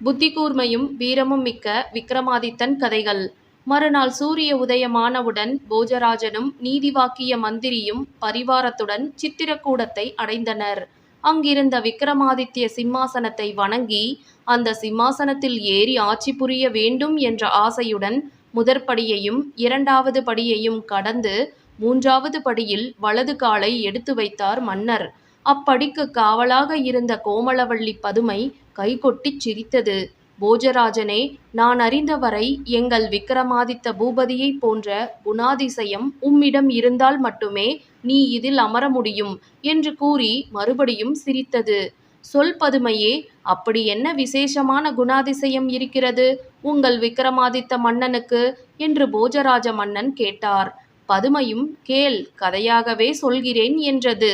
புத்தி கூர்மையும் வீரமும் மிக்க விக்ரமாதித்தன் கதைகள். மறுநாள் சூரிய உதயமானவுடன் போஜராஜனும் நீதிவாக்கிய மந்திரியும் பரிவாரத்துடன் சித்திரக்கூடத்தை அடைந்தனர். அங்கிருந்த விக்ரமாதித்ய சிம்மாசனத்தை வணங்கி அந்த சிம்மாசனத்தில் ஏறி ஆட்சி புரிய வேண்டும் என்ற ஆசையுடன் முதற்படியையும் இரண்டாவது படியையும் கடந்து மூன்றாவது படியில் வலது காலை எடுத்து வைத்தார் மன்னர். அப்படிக்கு காவலாக இருந்த கோமளவள்ளி பதுமை கைகொட்டிச் சிரித்தது. போஜராஜனே நான் அறிந்தவரை எங்கள் விக்ரமாதித்த பூபதியைப் போன்ற குணாதிசயம் உம்மிடம் இருந்தால் மட்டுமே நீ இதில் அமர முடியும் என்று கூறி மறுபடியும் சிரித்தது. சொல் பதுமையே அப்படி என்ன விசேஷமான குணாதிசயம் இருக்கிறது? உங்கள் விக்ரமாதித்த மன்னனுக்கு என்று போஜராஜ மன்னன் கேட்டார். பதுமையும் கேள் கதையாகவே சொல்கிறேன் என்றது.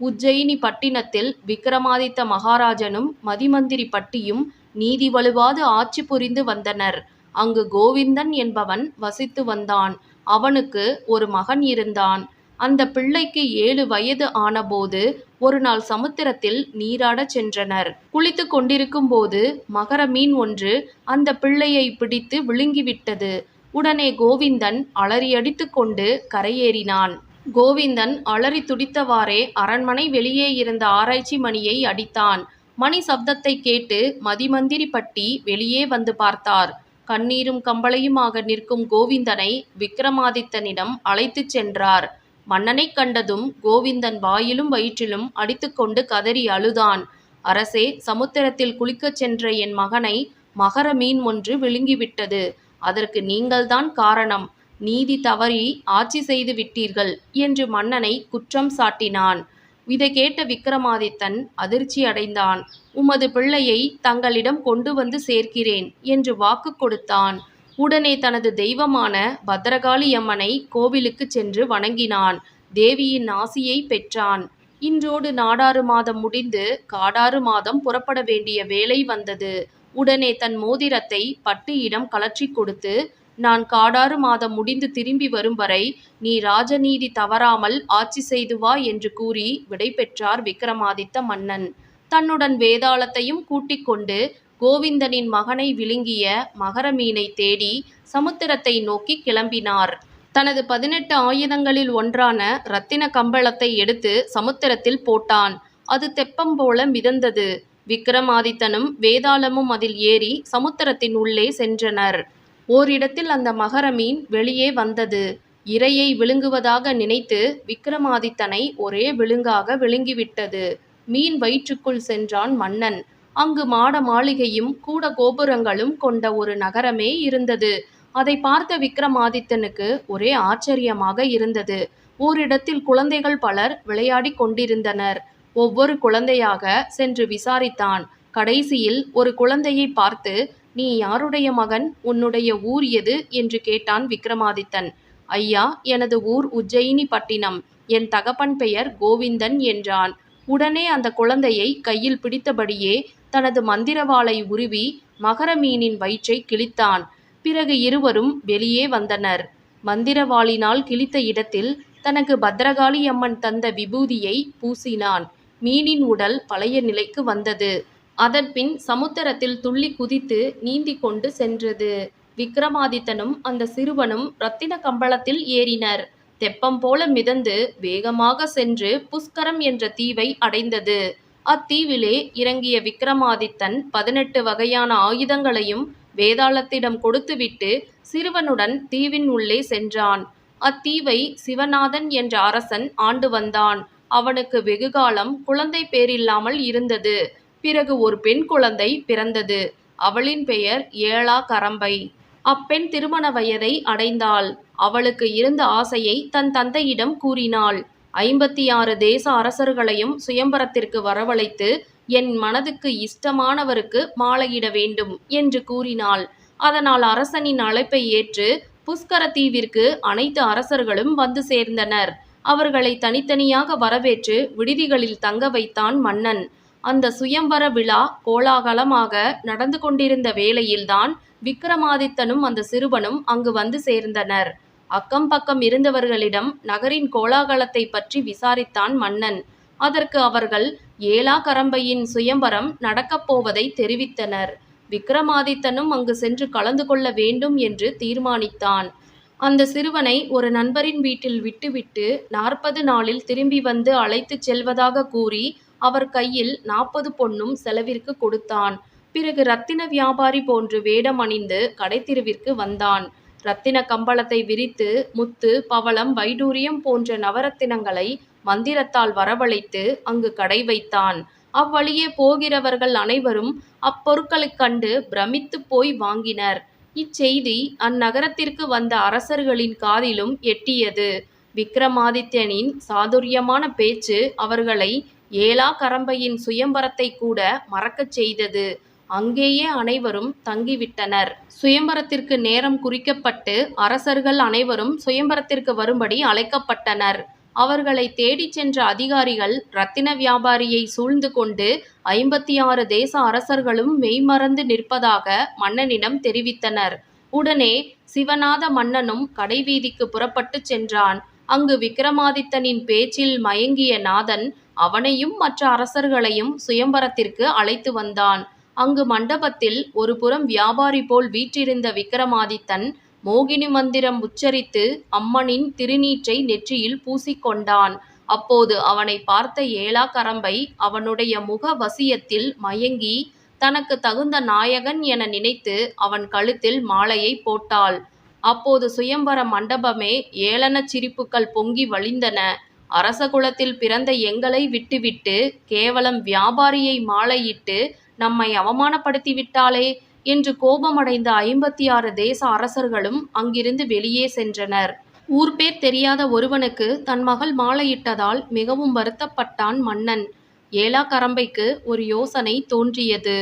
உஜ்ஜயினி பட்டினத்தில் விக்ரமாதித்த மகாராஜனும் மதிமந்திரி பட்டியும் நீதி வலுவாது ஆட்சி புரிந்து வந்தனர். அங்கு கோவிந்தன் என்பவன் வசித்து வந்தான். அவனுக்கு ஒரு மகன் இருந்தான். அந்த பிள்ளைக்கு ஏழு வயது ஆனபோது ஒரு நாள் சமுத்திரத்தில் நீராடச் சென்றனர். குளித்து கொண்டிருக்கும் போது மகர மீன் ஒன்று அந்த பிள்ளையை பிடித்து விழுங்கிவிட்டது. உடனே கோவிந்தன் அலறியடித்து கொண்டு கரையேறினான். கோவிந்தன் அலறி துடித்தவாறே அரண்மனை வெளியே இருந்த ஆராய்ச்சி மணியை அடித்தான். மணி சப்தத்தை கேட்டு மதிமந்திரி பட்டி வெளியே வந்து பார்த்தார். கண்ணீரும் கம்பளையுமாக நிற்கும் கோவிந்தனை விக்ரமாதித்தனிடம் அழைத்துச் சென்றார். மன்னனைக் கண்டதும் கோவிந்தன் வாயிலும் வயிற்றிலும் அடித்துக்கொண்டு கதறி அழுதான். அரசே சமுத்திரத்தில் குளிக்கச் சென்ற என் மகனை மகர மீன் ஒன்று விழுங்கிவிட்டது. அதற்கு நீங்கள்தான் காரணம். நீதி தவறி ஆட்சி செய்து விட்டீர்கள் என்று மன்னனை குற்றம் சாட்டினான். இதை கேட்ட விக்ரமாதித்தன் அதிர்ச்சி அடைந்தான். உமது பிள்ளையை தங்களிடம் கொண்டு வந்து சேர்க்கிறேன் என்று வாக்கு கொடுத்தான். உடனே தனது தெய்வமான பத்ரகாளி அம்மனை கோவிலுக்கு சென்று வணங்கினான். தேவியின் ஆசியை பெற்றான். இன்றோடு நாடாறு மாதம் முடிந்து காடாறு மாதம் புறப்பட வேண்டிய வேலை வந்தது. உடனே தன் மோதிரத்தை பட்டியிடம் கலற்றி கொடுத்து நான் காடாறு மாதம் முடிந்து திரும்பி வரும் வரை நீ ராஜநீதி தவறாமல் ஆட்சி செய்து வா என்று கூறி விடை பெற்றார் விக்ரமாதித்த மன்னன். தன்னுடன் வேதாளத்தையும் கூட்டிக் கொண்டு கோவிந்தனின் மகனை விழுங்கிய மகர மீனை தேடி சமுத்திரத்தை நோக்கி கிளம்பினார். தனது பதினெட்டு ஆயுதங்களில் ஒன்றான இரத்தின கம்பளத்தை எடுத்து சமுத்திரத்தில் போட்டான். அது தெப்பம் போல மிதந்தது. விக்ரமாதித்தனும் வேதாளமும் அதில் ஏறி சமுத்திரத்தின் உள்ளே சென்றனர். ஓரிடத்தில் அந்த மகர மீன் வெளியே வந்தது. இரையை விழுங்குவதாக நினைத்து விக்ரமாதித்தனை ஒரே விழுங்காக விழுங்கிவிட்டது. மீன் வயிற்றுக்குள் சென்றான் மன்னன். அங்கு மாட மாளிகையும் கூட கோபுரங்களும் கொண்ட ஒரு நகரமே இருந்தது. அதை பார்த்த விக்ரமாதித்தனுக்கு ஒரே ஆச்சரியமாக இருந்தது. ஓரிடத்தில் குழந்தைகள் பலர் விளையாடி கொண்டிருந்தனர். ஒவ்வொரு குழந்தையாக சென்று விசாரித்தான். கடைசியில் ஒரு குழந்தையை பார்த்து நீ யாருடைய மகன்? உன்னுடைய ஊர் எது? என்று கேட்டான் விக்ரமாதித்தன். ஐயா எனது ஊர் உஜ்ஜயினி பட்டினம். என் தகப்பன் பெயர் கோவிந்தன் என்றான். உடனே அந்த குழந்தையை கையில் பிடித்தபடியே தனது மந்திரவாளை உருவி மகர மீனின் வயிற்றை கிழித்தான். பிறகு இருவரும் வெளியே வந்தனர். மந்திரவாளினால் கிழித்த இடத்தில் தனக்கு பத்ரகாளி அம்மன் தந்த விபூதியை பூசினான். மீனின் உடல் பழைய நிலைக்கு வந்தது. அதன்பின் சமுத்திரத்தில் துள்ளி குதித்து நீந்தி கொண்டு சென்றது. விக்ரமாதித்தனும் அந்த சிறுவனும் இரத்தின கம்பளத்தில் ஏறினர். தெப்பம் போல மிதந்து வேகமாக சென்று புஷ்கரம் என்ற தீவை அடைந்தது. அத்தீவிலே இறங்கிய விக்ரமாதித்தன் பதினெட்டு வகையான ஆயுதங்களையும் வேதாளத்திடம் கொடுத்துவிட்டு சிறுவனுடன் தீவின் உள்ளே சென்றான். அத்தீவை சிவநாதன் என்ற அரசன் ஆண்டு வந்தான். அவனுக்கு வெகுகாலம் குழந்தை பேரில்லாமல் இருந்தது. பிறகு ஒரு பெண் குழந்தை பிறந்தது. அவளின் பெயர் ஏழா கரம்பை. அப்பெண் திருமண வயதை அடைந்தாள். அவளுக்கு இருந்த ஆசையை தன் தந்தையிடம் கூறினாள். ஐம்பத்தி ஆறு தேச அரசர்களையும் சுயம்பரத்திற்கு வரவழைத்து என் மனதுக்கு இஷ்டமானவருக்கு மாலையிட வேண்டும் என்று கூறினாள். அதனால் அரசனின் அழைப்பை ஏற்று புஷ்கர தீவிற்கு அனைத்து அரசர்களும் வந்து சேர்ந்தனர். அவர்களை தனித்தனியாக வரவேற்று விடுதிகளில் தங்க வைத்தான் மன்னன். அந்த சுயம்பர விழா கோலாகலமாக நடந்து கொண்டிருந்த வேளையில்தான் விக்ரமாதித்தனும் அந்த சிறுவனும் அங்கு வந்து சேர்ந்தனர். அக்கம் பக்கம் இருந்தவர்களிடம் நகரின் கோலாகலத்தை பற்றி விசாரித்தான் மன்னன். அதற்கு அவர்கள் ஏலா கரம்பையின் சுயம்பரம் நடக்கப் போவதை தெரிவித்தனர். விக்ரமாதித்தனும் அங்கு சென்று கலந்து கொள்ள வேண்டும் என்று தீர்மானித்தான். அந்த சிறுவனை ஒரு நண்பரின் வீட்டில் விட்டுவிட்டு நாற்பது நாளில் திரும்பி வந்து அழைத்துச் செல்வதாக கூறி அவர் கையில் நாற்பது பொன்னும் செலவிற்கு கொடுத்தான். பிறகு ரத்தின வியாபாரி போன்று வேடம் அணிந்து கடைத்தெருவிற்கு வந்தான். ரத்தின கம்பளத்தை விரித்து முத்து பவளம் வைடூரியம் போன்ற நவரத்தினங்களை மந்திரத்தால் வரவழைத்து அங்கு கடை வைத்தான். அவ்வழியே போகிறவர்கள் அனைவரும் அப்பொருட்களைக் கண்டு பிரமித்துப் போய் வாங்கினர். இச்செய்தி அந்நகரத்திற்கு வந்த அரசர்களின் காதிலும் எட்டியது. விக்ரமாதித்யனின் சாதுர்யமான பேச்சு அவர்களை ஏலா கரம்பையின் சுயம்பரத்தை கூட மறக்கச் செய்தது. அங்கேயே அனைவரும் தங்கிவிட்டனர். சுயம்பரத்திற்கு நேரம் குறிக்கப்பட்டு அரசர்கள் அனைவரும் சுயம்பரத்திற்கு வரும்படி அழைக்கப்பட்டனர். அவர்களை தேடிச் சென்ற அதிகாரிகள் ரத்தின வியாபாரியை சூழ்ந்து கொண்டு ஐம்பத்தி ஆறு தேச அரசர்களும் மெய்மறந்து நிற்பதாக மன்னனிடம் தெரிவித்தனர். உடனே சிவநாத மன்னனும் கடைவீதிக்கு புறப்பட்டுச் சென்றான். அங்கு விக்ரமாதித்தனின் பேச்சில் மயங்கிய நாதன் அவனையும் மற்ற அரசர்களையும் சுயம்பரத்திற்கு அழைத்து வந்தான். அங்கு மண்டபத்தில் ஒரு புறம் வியாபாரி போல் வீற்றிருந்த விக்ரமாதித்தன் மோகினி மந்திரம் உச்சரித்து அம்மனின் திருநீற்றை நெற்றியில் பூசிக்கொண்டான். அப்போது அவனை பார்த்த ஏலா கரம்பை அவனுடைய முக வசியத்தில் மயங்கி தனக்கு தகுந்த நாயகன் என நினைத்து அவன் கழுத்தில் மாலையை போட்டாள். அப்போது சுயம்பர மண்டபமே ஏளனச் சிரிப்புகள் பொங்கி வழிந்தன. அரச குலத்தில் பிறந்த எங்களை விட்டுவிட்டு கேவலம் வியாபாரியை மாலையிட்டு நம்மை அவமானப்படுத்தி விட்டாளே என்று கோபமடைந்த ஐம்பத்தி ஆறு தேச அரசர்களும் அங்கிருந்து வெளியே சென்றனர். ஊர் பேர் தெரியாத ஒருவனுக்கு தன் மகள் மாலையிட்டதால் மிகவும் வருத்தப்பட்டான் மன்னன். ஏலா கரம்பைக்கு ஒரு யோசனை தோன்றியது.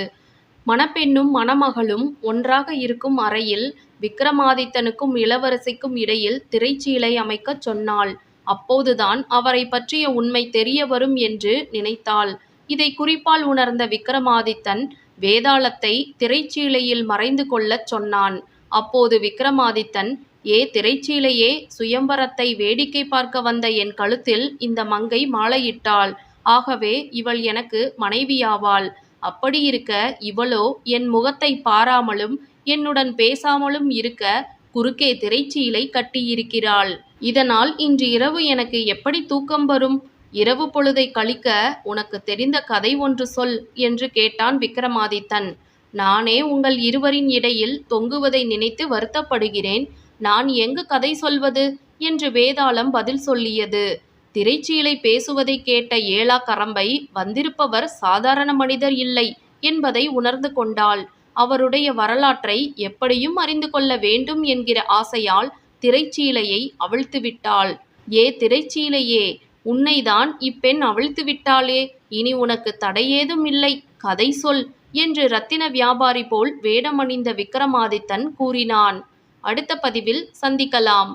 மணப்பெண்ணும் மணமகளும் ஒன்றாக இருக்கும் அறையில் விக்ரமாதித்தனுக்கும் இளவரசிக்கும் இடையில் திரைச்சீலை அமைக்கச் சொன்னாள். அப்போதுதான் அவரை பற்றிய உண்மை தெரிய வரும் என்று நினைத்தாள். இதை குறிப்பால் உணர்ந்த விக்ரமாதித்தன் வேதாளத்தை திரைச்சீலையில் மறைந்து கொள்ளச் சொன்னான். அப்போது விக்ரமாதித்தன் ஏ திரைச்சீலையே சுயம்பரத்தை வேடிக்கை பார்க்க வந்த என் கழுத்தில் இந்த மங்கை மாலையிட்டாள். ஆகவே இவள் எனக்கு மனைவியாவாள். அப்படியிருக்க இவளோ என் முகத்தை பாராமலும் என்னுடன் பேசாமலும் இருக்க குறுக்கே திரைச்சீலை கட்டியிருக்கிறாள். இதனால் இன்று இரவு எனக்கு எப்படி தூக்கம் வரும்? இரவு பொழுதை கழிக்க உனக்கு தெரிந்த கதை ஒன்று சொல் என்று கேட்டான் விக்ரமாதித்தன். நானே உங்கள் இருவரின் இடையில் தொங்குவதை நினைத்து வருத்தப்படுகிறேன். நான் எங்கு கதை சொல்வது? என்று வேதாளம் பதில் சொல்லியது. திரைச்சீலை பேசுவதை கேட்ட ஏலா கரம்பை வந்திருப்பவர் சாதாரண மனிதர் இல்லை என்பதை உணர்ந்து கொண்டாள். அவருடைய வரலாற்றை எப்படியும் அறிந்து கொள்ள வேண்டும் என்கிற ஆசையால் திரைச்சீலையை அவிழ்த்துவிட்டாள் ஏ திரைச்சீலையே உன்னைதான் இப்பெண் அவிழ்த்து விட்டாளே. இனி உனக்கு தடையேதும் இல்லை. கதை சொல் என்று ரத்தின வியாபாரி போல் வேடமணிந்த விக்ரமாதித்தன் கூறினான். அடுத்த பதிவில் சந்திக்கலாம்.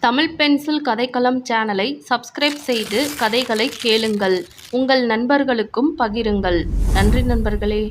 தமிழ் பென்சில் கதைக்களம் சேனலை சப்ஸ்கிரைப் செய்து கதைகளை கேளுங்கள். உங்கள் நண்பர்களுக்கும் பகிருங்கள். நன்றி நண்பர்களே.